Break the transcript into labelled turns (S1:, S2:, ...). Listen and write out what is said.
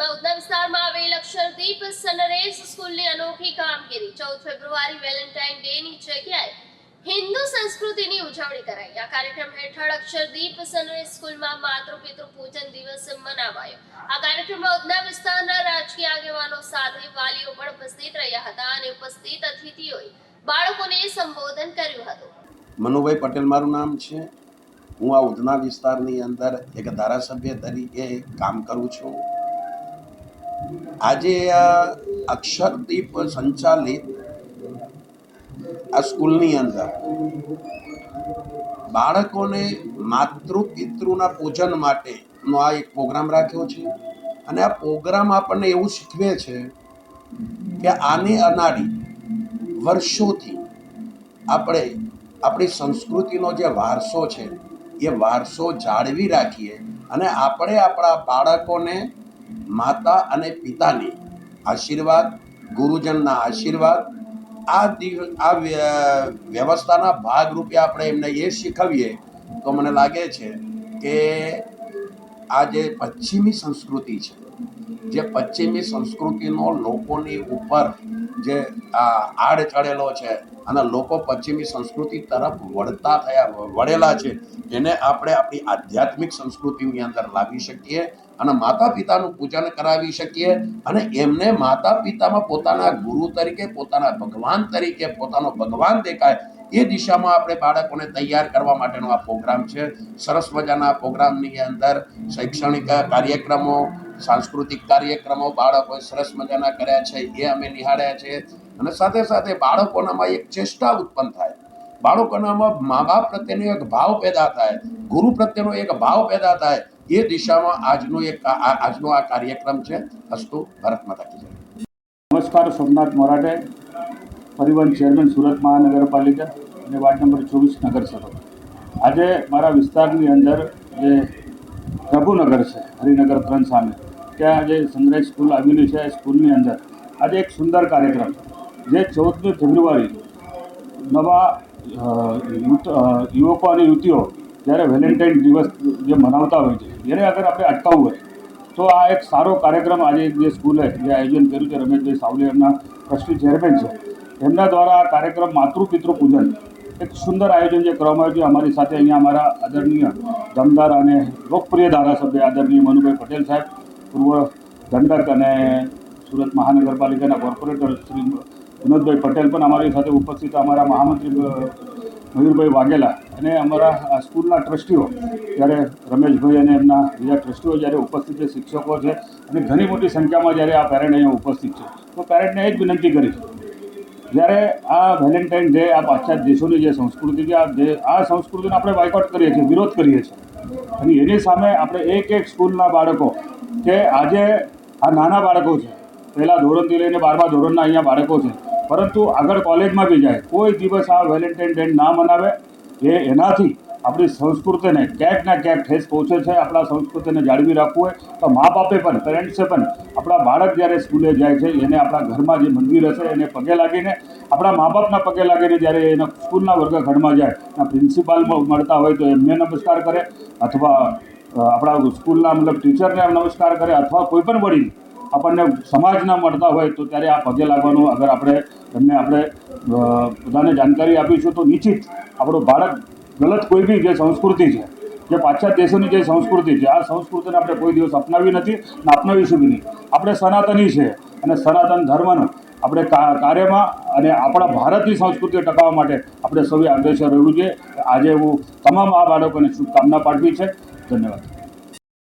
S1: સુરતમાં વિસ્તારમાં આવેલ અક્ષરદીપ સનરેઝ સ્કૂલની અનોખી કામગીરી. ચૌદ ફેબ્રુઆરી વેલેન્ટાઇન ડે ની જગ્યાએ હિન્દુ સંસ્કૃતિની ઉજવણી કરાઈ. આ કાર્યક્રમ હેઠળ અક્ષરદીપ સનરેઝ સ્કૂલમાં માતૃ પિતૃ પૂજન દિવસ મનાવાયો. આ કાર્યક્રમમાં ઉધના વિસ્તારના રાજકીય આગેવાનો સાથે વાલીઓ પણ ઉપસ્થિત રહ્યા હતા અને ઉપસ્થિત અતિથિઓએ બાળકોને સંબોધન કર્યું હતું.
S2: મનુભાઈ પટેલ મારું નામ છે. હું આ ઉધના વિસ્તારની અંદર એક ધારાસભ્ય તરીકે કામ કરું છું. આજે આ અક્ષરદીપ સંચાલિત આ સ્કૂલની અંદર. બાળકોને માતૃ પિતૃના પૂજન માટેનો આ એક પ્રોગ્રામ રાખ્યો છે. અને આ પ્રોગ્રામ આપણને એવું શીખવે છે કે આની અનાડી વર્ષોથી આપણે આપણી સંસ્કૃતિનો જે વારસો છે, એ વારસો જાળવી રાખીએ અને આપણે આપણા બાળકોને માતા અને પિતાની આશીર્વાદ, ગુરુજનના આશીર્વાદ, આ દિવ, આ વ્ય- વ્યવસ્થાના ભાગરૂપે આપણે એમને એ શીખવીએ તો મને લાગે છે કે આ જે પશ્ચિમી સંસ્કૃતિ છે, જે પશ્ચિમી સંસ્કૃતિનો લોકોની ઉપર જે, આ, આડ ચડેલો છે અને લોકો પશ્ચિમી સંસ્કૃતિ તરફ વળતા થયા, વળેલા છે, એને આપણે આપણી આધ્યાત્મિક સંસ્કૃતિની અંદર લાવી શકીએ અને માતા પિતાનું પૂજન કરાવી શકીએ અને એમને માતા પિતામાં પોતાના ગુરુ તરીકે, પોતાના ભગવાન તરીકે, પોતાનો ભગવાન દેખાય, એ દિશામાં આપણે બાળકોને તૈયાર કરવા માટેનો આ પ્રોગ્રામ છે. સરસ મજાના પ્રોગ્રામની અંદર શૈક્ષણિક કાર્યક્રમો સાંસ્કૃતિક કાર્યક્રમો બાળકોએ સરસ મજાના કર્યા છે, એ અમે નિહાળ્યા છે. અને સાથે સાથે બાળકોનામાં એક ચેષ્ટા ઉત્પન્ન થાય. બાળકોનામાં મા બાપ પ્રત્યેનો એક ભાવ પેદા થાય, ગુરુ પ્રત્યેનો એક ભાવ પેદા થાય, એ દિશામાં આજનો એક આજનો આ કાર્યક્રમ છે, અસ્તુ ભારત માતા કી
S3: નમસ્કાર, સોમનાથ મોરાટે, પરિવહન ચેરમેન, સુરત મહાનગરપાલિકા અને વાર્ડ નંબર ચોવીસ નગરસભા. આજે મારા વિસ્તારની અંદર જે પ્રભુનગર છે, હરિનગર ત્રણ સામે ત્યાં જે સનરાઈઝ સ્કૂલ આવેલી છે સ્કૂલની અંદર. આજે એક સુંદર કાર્યક્રમ જે ચૌદમી ફેબ્રુઆરી નવા યુવકો અને યુવતીઓ જ્યારે વેલેન્ટાઇન દિવસ જે મનાવતા હોય છે, એને અગર આપણે અટકાવવું હોય. તો આ એક સારો કાર્યક્રમ આજે જે સ્કૂલે જે આયોજન કર્યું છે, રમેશભાઈ સાવલી એમના ટ્રસ્ટી ચેરમેન છે, એમના દ્વારા આ કાર્યક્રમ માતૃ પિતૃ પૂજન એક સુંદર આયોજન જે કરવામાં આવ્યું છે, અમારી સાથે અહીંયા અમારા આદરણીય દમદાર અને લોકપ્રિય ધારાસભ્ય આદરણીય મનુભાઈ પટેલ સાહેબ પૂર્વ દંડક અને સુરત મહાનગરપાલિકાના કોર્પોરેટર શ્રી વિનોદભાઈ પટેલ પણ અમારી સાથે ઉપસ્થિત અમારા મહામંત્રી મયુરભાઈ વાઘેલા અને અમારા સ્કૂલના ટ્રસ્ટીઓ જ્યારે રમેશભાઈ અને એમના બીજા ટ્રસ્ટીઓ જ્યારે ઉપસ્થિત છે, શિક્ષકો છે અને ઘણી મોટી સંખ્યામાં જ્યારે આ પેરેન્ટ અહીંયા ઉપસ્થિત છે. તો પેરેન્ટને એ જ વિનંતી કરીશ જ્યારે આ વેલેન્ટાઇન ડે આ પાશ્ચાત્ય દેશોની જે સંસ્કૃતિ છે, આ આ સંસ્કૃતિનો આપણે બાયકોટ કરીએ છીએ, વિરોધ કરીએ છીએ. અને એની સામે આપણે એક એક સ્કૂલના બાળકો કે આજે આ નાના બાળકો છે, પહેલાં ધોરણથી લઈને બારમા ધોરણના અહીંયા બાળકો છે, પરંતુ આગળ કોલેજમાં બી જાય, કોઈ દિવસ આ વેલેન્ટાઇન ડે ના મનાવે, એ એનાથી આપણી સંસ્કૃતિને ક્યાંક ના ક્યાંક ઠેસ પહોંચે છે. આપણા સંસ્કૃતિને જાળવી રાખવું હોય તો મા બાપે પણ પેરેન્ટ્સે પણ આપણા બાળક જ્યારે સ્કૂલે જાય છે, એને આપણા ઘરમાં જે મંદિર હશે એને પગે લાગીને, આપણા મા બાપના પગે લાગીને જ્યારે એના સ્કૂલના વર્ગખંડમાં જાય, એના પ્રિન્સિપાલ મળતા હોય તો એમને નમસ્કાર કરે અથવા આપણા સ્કૂલના મતલબ ટીચરને નમસ્કાર કરે અથવા કોઈ પણ વડીલ આપણને સમાજના મળતા હોય તો ત્યારે આ પગે લાગવાનું અગર આપણે એમને આપણે બધાને જાણકારી આપીશું તો નિશ્ચિત આપણો બાળક ગલત કોઈ બી જે સંસ્કૃતિ છે, જે પાશ્ચાત્ય દેશોની જે સંસ્કૃતિ છે, આ સંસ્કૃતિને આપણે કોઈ દિવસ અપનાવી નથી ને અપનાવીશું બી નહીં. આપણે સનાતની છે અને સનાતન ધર્મનું આપણે કાર્યમાં અને આપણા ભારતની સંસ્કૃતિ ટકાવવા માટે આપણે સૌએ અગ્રેસર રહેવું જોઈએ. આજે હું તમામ આ બાળકોને શુભકામના પાઠવી છે. ધન્યવાદ.